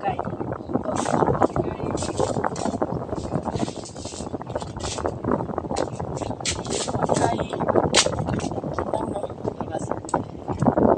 ไก่ไก่นั่งเนาะเดี๋ยวเราสิ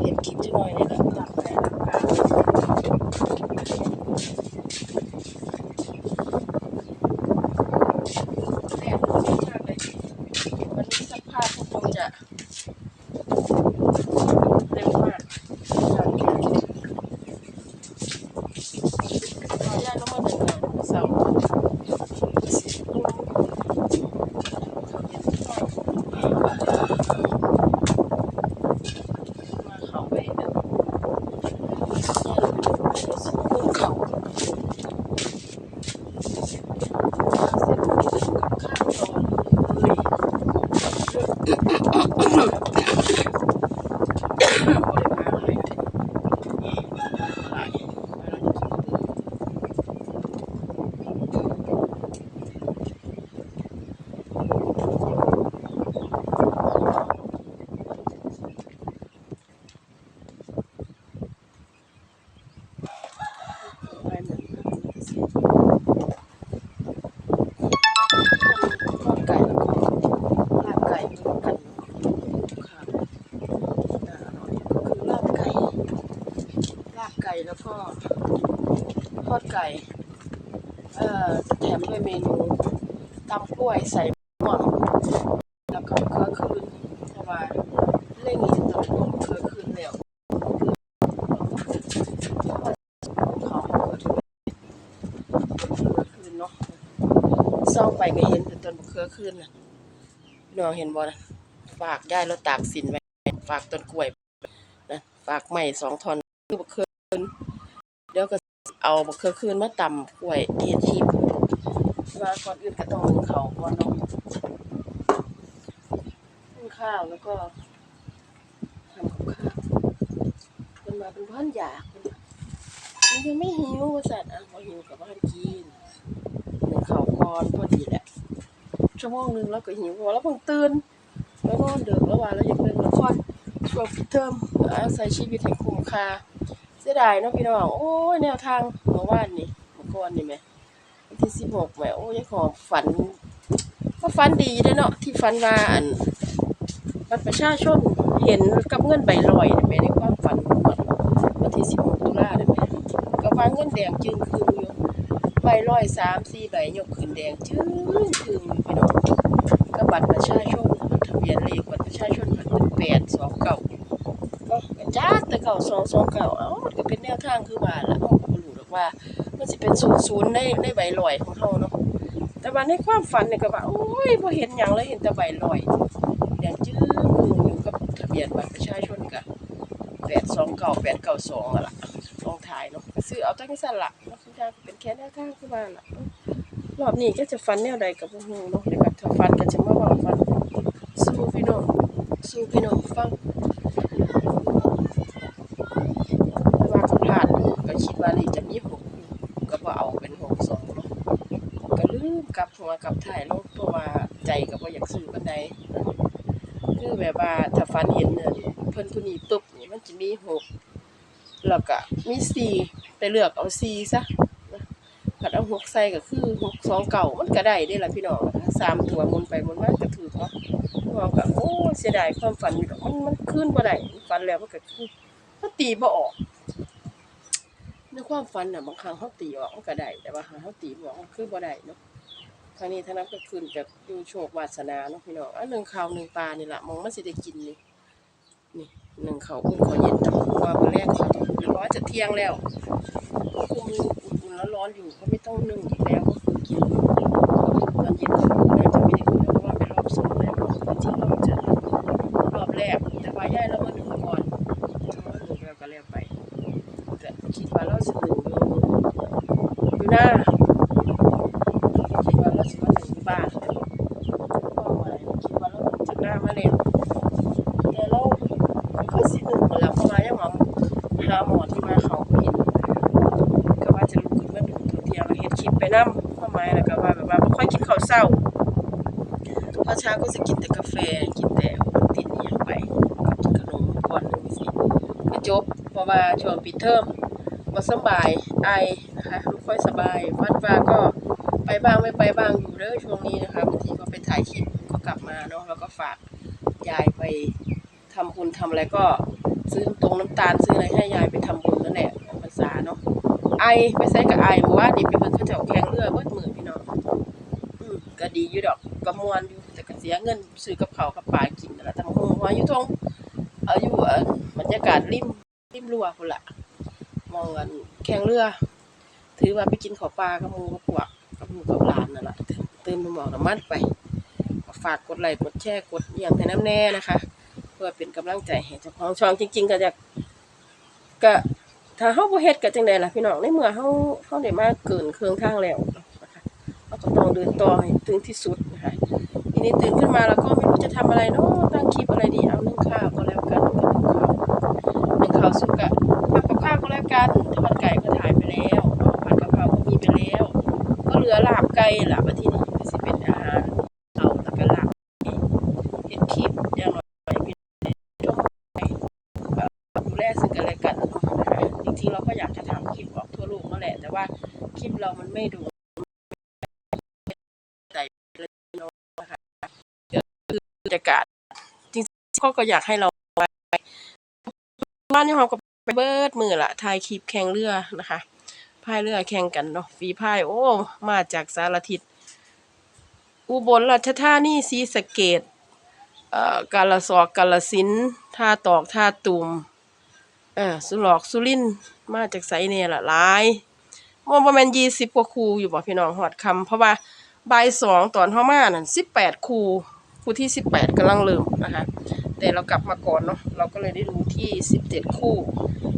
เห็นคลิปจะหน่อยนี่แหละหลับไก่หลับไก่แร้อนมากเลยวันนี้สภาพคงจะเร็วมากจากที่ ขออนุญาตลงมาหนึ่งหน่อยเสามาเขาไปแบบเขาเสร็จกับข้าวตอนเลยบริมาให้หลายเราจะกิน ไปเหมือนกันทอดไก่แล้วก็ลาบไก่รวมกัน ค่ะอ่าอร่อยก็คือลาบไก่ ลาบไก่แล้วก็ทอดไก่ เอ่อแถมด้วยเมนูตำกล้วยใส่หม้อแล้วก็เครือคืนเพราะว่าเล่งอีกตัวเครือคืนแล้วเขาก็ถือว่าคืนเนาะเศร้าไปก็เห็นแต่ต้นมะเขือคืนน่ะน้องเห็นบ่นะ ฝากยายแล้วตากสินไว้ฝากต้นกล้วยนะฝากไม้สองท่อนคือมะเคืนเดี๋ยวก็เอามะเขือคืนมาตำกล้วยเฮ็ดชีพว่าก่อนอื่นก็ต้องหุงข้าก่อนเนาะหุงข้าวแล้วก็ทำกับข้าวเพิ่นมาเป็นพันอยากมันยังไม่หิวสัตว์อะพอหิวกับบ้านกินหนึ่งข่าก่อนพอดีแหละชั่วโมงหนึงแล้วก็หิวพอแล้วเพิ่งตื่น แล้วนอนเดึกแล้วว่าแล้วอยากเล่นละครช่วงปิดเทอมอาศัยชีวิตให้คุ้มค่าเสียดายเนาะพี่น้องโอ้ยแนวทางเมื่อวานนี่เมื่อก่อนนี่แหมที่สิบหกแหมโอ้ยขอฝันก็ฝันดีเด้เนาะที่ฝันว่าอันบัตรประชาชนเห็นกับเงินใบลอยนี่แหมในความฝันวันที่สิบหกตุลาเนี่ยแหมก็ว่าเงินแดงจึงคืนอยู่ใบร้อยสามสี่ใบยกขึ้นแดงจึงคืนอพี่น้องก็บัตรประชาชน เบียนเลขบัตรประชาชนมันเป็นแปดสองเก้าก็กระจ้าแต่เก่าสองสองเก้าเอ้ามันก็เป็นแนวทางคือว่าละเฮาก็บ่รู้หรอกว่า มันสิเป็นศูนย์ศูนย์ในในใบลอยของเฮาเนาะแต่ว่าในความฝันเนี่ยก็ว่าโอ้ยบ่เห็นหยังเลยเห็นแต่ใบลอยแดงจึงคืนอยู่กับทะเบียนบัตรประชาชนก็แปดสองเก้าแปดเก้าสองอะล่ะลองถ่ายเนาะซื้อเอาตั้งสั่นละเนาะคุณยาเป็นแค่แนวทางคือว่าล่ะรอบนี้ก็จะฟันแนวใดกับบ่ฮู้เนาะเดี๋ยวก็ถ้าฟันก็จะมาเว้าฟัน สู้พี่น้องสู้พี่น้องฟังแต่ว่าก็พลาดก็คิดว่านี่จะมีหกก็บ่เอาเป็นหกสองเนาะก็ลืมกลับหัวกลับท้ายลงเพราะว่าใจก็บ่อยากซื้อปานใดคือแบบว่าถ้าฟันเห็นเนี่ยเพิ่นผู้นี้ปุ๊บนี่มันจะมีหกแล้วก็มีสี่แต่เลือกเอาสี่ซะ ผัดเอาหกใส่ก็คือหกสองเก่ามันก็ได้ได้ละพี่น้องสามตัวมุนไปมุนมาก็ถือเนาะเราก็โอ้เสียดายความฝันอยู่ดอกมันมันขึ้นบ่ได้ฝันแล้วมันก็คือมันตีบ่ออกในความฝันน่ะบางครั้งเฮาตีออกมันก็ได้แต่ว่าหาเฮาตีบ่ออกมันคือบ่ได้เนาะครั้งนี้ทั้งนั้นก็ขึ้นจากดูโชควาสนาเนาะพี่น้องอันหนึ่งข้าวหนึ่งปลานี่แหละมองมันสิได้กินนี่นี่ หนึ่งเขาอุ่นเขาเย็นนะเพราะว่าวันแรกเขาเรียบร้อยจะเที่ยงแล้วคุมอุ่นๆแล้วร้อนอยู่ก็ไม่ต้องนึ่งอีกแล้วก็คือกินตอนเย็นน่าจะไม่ได้กินแล้วเพราะว่าเป็นรอบสองแล้วจริงๆเราจะรอบแรกแต่ว่าย่ายเรามาหนึ่งก่อนเราว่าหนึ่งแล้วก็แล้วไปแต่คิดว่าเราจะหนึ่งอยู่อยู่หน้าเราจะมาหนึ่งอยู่บ้านเป้าหมายคิดว่าเราจะหน้ามาแล้ว แต่เราก็สิหนึ่งหมดแล้วเพราะว่ายังหมอหาหมอที่มาเขาเห็นก็ว่าจะลุกขึ้นมาดูตัวเที่ยงแล้วเฮ็ดคลิปไปนำความหมายแล้วก็ว่าแบบว่าบ่ค่อยกินข้าวเช้า พอเช้าก็จะกินแต่กาแฟ กินแต่โอวัลตินอหยังไปกินขนมก่อนหนึงสิก็จบเพราะว่าช่วงปิดเทอมบ่สบายไอนะคะไม่ค่อยสบายฟันฟ้าก็ไปบ้างไม่ไปบ้างอยู่เด้อช่วงนี้นะคะบางทีก็ไปถ่ายคลิปก็กลับมาเนาะแล้วก็ฝากยายไปทำบุญทำอะไรก็ซื้อตรงน้ำตาลซื้ออะไรให้ยายไปทำบุญนั่นแหละออกพรรษาเนาะไอไปใส่กับไอเมื่อวานนี่ไปเบิ่งเขาเจ้าแข่งเรือเบิดมือพี่น้องอืมก็ดีอยู่ดอกก็ม่วนอยู่ เสียเงินซื้อกับข้าวกับปลากินนั่นแหละแต่มาฮู้ว่าอยู่ตรงเอาอยู่เอ่อบรรยากาศริมริมรั้วพุ่นล่ะมองกันแข่งเรือ ถือว่าไปกินข้าวปลากับหมูกับพวกกับหมูกับหลานนั่นแหละเติมหมอกน้ำมันไปฝากกดไลค์กดแชร์กดอย่างให้น้ำแน่นะคะ เพื่อเป็นกำลังใจให้เจ้าของช่องจริง ๆ ก็จะก็ถ้าเฮาบ่เฮ็ดก็จังได๋ล่ะพี่น้องในเมื่อเฮาเฮาได้มาเกินเครื่องทางแล้วนะคะเราก็ต้องเดินต่อให้ถึงที่สุดนะคะ นี้ตื่นขึ้นมาแล้วก็ไม่รู้จะทำอะไรเนาะตั้งคลิปอะไรดีเอานึ่งข้าวก็แล้วกันกนึ่งข้าวนึ่งข้าวสุกอะทำกับข้าวก็แล้วกันทอดไก่ก็ถ่ายไปแล้วเนาะผัดกะเพราก็มีไปแล้ว ก็เหลือลาบไก่ละมาที่นี่ก็สิเป็นอาหารเอาแล้วก็ลาบเห็ดคลิปอย่างน้อยพี่ช่วงไปดูแลซึ่งกันและกันจริงๆเราก็อยากจะทำคลิปออกทั่วโลกนั่นแหละ แต่ว่าคลิปเรามันไม่ดูจเลยเนาะนะคะก็คือ บรรยากาศ จริงๆเขาก็อยากให้เราไปบ้านนี่เราก็ไปเบิดมือละถ่ายคลิปแข่งเรือนะคะพายเรือแข่งกันเนาะฝีพาย โอ้ มาจากสารทิศอุบลราชธานีศรีสะเกดเอ่อกาลสอกกาลสินท่าตอกท่าตุมเออสุหลอกสุรินมาจากไสเนี่ยละหลายว่าประมาณยี่สิบกว่าครูอยู่บ่พี่น้องหอดคำเพราะว่าบ่ายสองตอนเข้ามานั่นสิบแปดครู ครูที่สิบแปดกำลังเริ่มนะคะแต่เรากลับมาก่อนเนาะเราก็เลยได้รู้ที่สิบเจ็ดคู่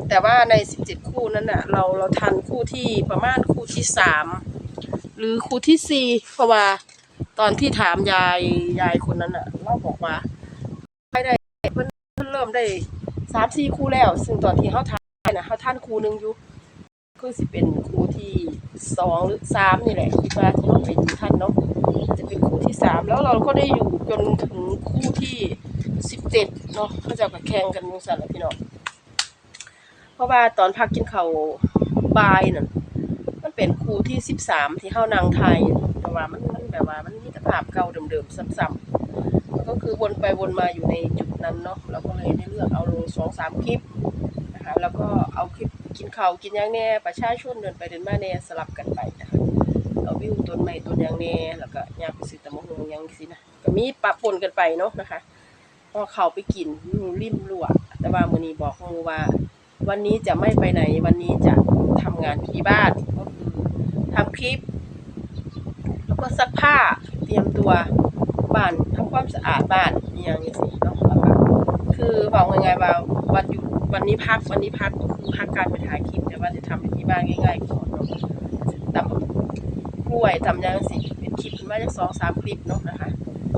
แต่ว่าในสิบเจ็ดคู่นั้นน่ะเราเราทันคู่ที่ประมาณคู่ที่สามหรือคู่ที่สี่เพราะว่าตอนที่ถามยายยายคนนั้นน่ะเราบอกว่าไม่ได้เพิ่นเพิ่นเริ่มได้สามสี่คู่แล้ว ซึ่งตอนที่เขาทานนะเขาท่านคู่หนึงอยู่คือสิเป็นคู่ที่ สองหรือสามนี่แหละที่ว่าที่เราไปอยู่ท่านเนาะจะเป็นคู่ที่สามแล้วเราก็ได้อยู่จนถึงคู่ที่สิบเจ็ดเนาะเขาจะกับแข่งกันอยังสันแหละพี่น้องเพราะว่าตอนพักกินข้าวบายนั่นมันเป็นครูที่สิบสามที่เฮานางไทยแต่ว่ามันมันแบบว่ามันมีแต่ภาพเก่าเดิมๆซ้ำๆก็คือวนไปวนมาอยู่ในจุดนั้นเนาะเราก็เลยได้เลือกเอาลงสองสามคลิป นะคะ แล้วก็เอาคลิปกินข้าวกินยางแน่ประชาชนเดินไปเดินมาแน่สลับกันไปนะคะเอาวิวต้นไม้ต้นยางแน่แล้วก็ยางไปซื้อตะมะฮงยังสินะก็มีปะปนกันไปเนาะนะคะพอเขาไปกินอยู่ริมรัวแต่ว่ามือนี้บอกมูว่า วันนี้จะไม่ไปไหนวันนี้จะทำงานที่บ้านก็คือทำคลิป แล้วก็ซักผ้าเตรียมตัวบ้านทำความสะอาดบ้านอย่างนี้สิเนาะคือบอกยังไงว่าวันหยุด วันนี้พักวันนี้พักก็คือพักการไปถ่ายคลิปแต่ว่าจะทำที่บ้านง่ายๆก่อนเนาะตำกล้วยทำยังสิเป็นคลิปมาจากสองสามคลิปเนาะนะคะ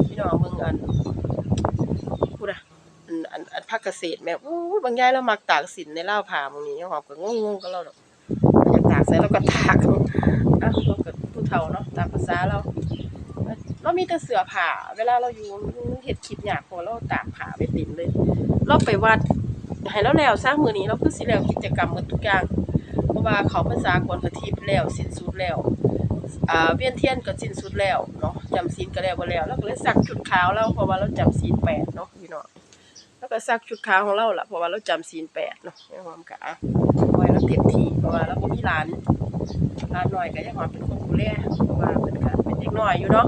พี่น้องเบิ่งอันพูดอะอันอันพักเกษตรแม่อู้ยบางยายเรามักตากสินในเล่าผ่ามองนี้หอมก็งงๆกับเราดอกอยากตากใส่เราก็ตากอะเราก็ผู้เฒ่าเนาะตามภาษาเราเรามีแต่เสือผ่าเวลาเราอยู่เฮ็ดคลิปยากพอเราตากผ้าไปตินเลย เราไปวัด ให้เราแล้วซะมื้อนี้เราคือสิแล้วกิจกรรมหมดทุกอย่าง เพราะว่าเขาภาษากวนกะทิพแล้วสิ้นสุดแล้วอ่าเวียนเทียนก็สิ้นสุดแล้วเนาะจำศีลก็แล้วบ่แล้วแล้วก็เลยสักชุดขาวแล้วเพราะว่าเราจำศีลแปดเนาะพี่น้องแล้วก็ซักชุดขาวของเราล่ะเพราะว่าเราจำศีลแปดเนาะยังหอมกะไว้เราเต็มที่เพราะว่าเราบ่มีหลานหลานน้อยก็ยังหอมเป็นคนดูแลเพราะว่าเป็นก็เป็นเด็กน้อยอยู่เนาะ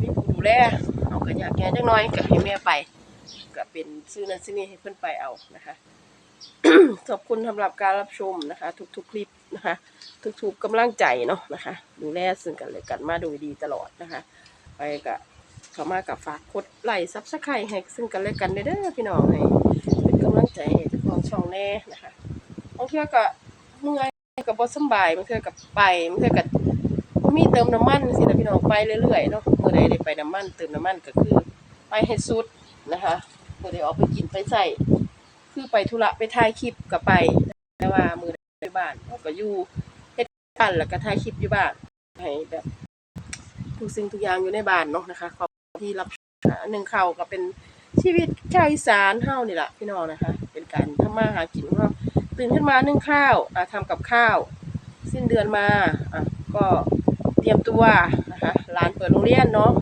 มีผู้ดูแลเอาก็อยากแก่จักหน่อยก็ให้แม่ไป ก็เป็นซื้อนั้นซื้อนี้ให้เพิ่อนไปเอานะคะ ขอบคุณสำหรับการรับชมนะคะ ทุกๆคลิปนะคะ ทุกๆกำลังใจเนาะนะคะ ดูแลซึ่งกันและกันมาโดยดีตลอดนะคะ ไปกับเขามากับฝากกดไลค์ซับสไครต์ให้ซึ่งกันและกันเด้อพี่น้องให้เป็นกำลังใจให้ของช่องแน่นะคะบางเทื่อก็เมื่อยก็บ่สำบายบางเทื่อก็ไปบางเทื่อก็บ่มีเติมน้ำมันสินะพี่น้องไปเรื่อยๆเนาะเมื่อใดได้ไปน้ำมันเติมน้ำมันก็คือไปให้สุดนะคะ เมื่อใดออกไปกินไปใส่คือไปธุระไปถ่ายคลิปก็ไป แต่ว่ามือใดไปบ้านเราก็อยู่เฮ็ดบ้านแล้วก็ถ่ายคลิปอยู่บ้านให้แบบทุกสิ่งทุกอย่างอยู่ในบ้านเนาะนะคะขอบที่รับหนึ่งเขาวก็เป็นชีวิตชาวอีสานเฮานี่แหละพี่น้องนะคะ เป็นการทำมาหากินของเราตื่นขึ้นมานึ่งข้าวอะทำกับข้าว สิ้นเดือนมาอะก็เตรียมตัวนะคะร้านเปิดโรงเรียนเนาะ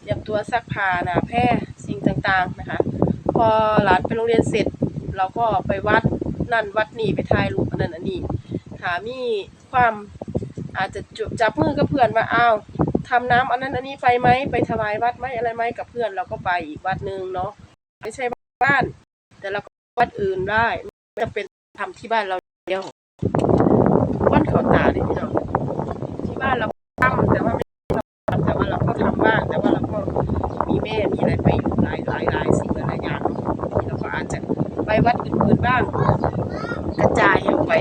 เตรียมตัวซักผ้านาแพร่สิ่งต่างๆนะคะ พอหลานไปโรงเรียนเสร็จ เราก็ไปวัดนั่นวัดนี่ไปถ่ายรูปอันนั้นอันนี้หามีความอาจจะจุจับมือกับเพื่อนว่าอ้าวทำน้ำอันนั้นอันนี้ไปไหมไปถวายวัดไหมอะไรไหมกับเพื่อนเราก็ไปอีกวัดหนึ่งเนาะไม่ใช่บ้าน แต่เราก็วัดอื่นได้จำเป็นทำที่บ้านเราเดียววัดเขาตาดิพี่น้องที่บ้านเราทำแต่ว่าไม่ทำแต่ว่าเราก็ทำบ้างแต่ว่าเราก็ มีแม่มีอะไรไปอยู่หลายหลายหลายสิ่งหลายอย่างเราก็อาจจะไปวัดอื่นๆบ้าง กระจายออกไป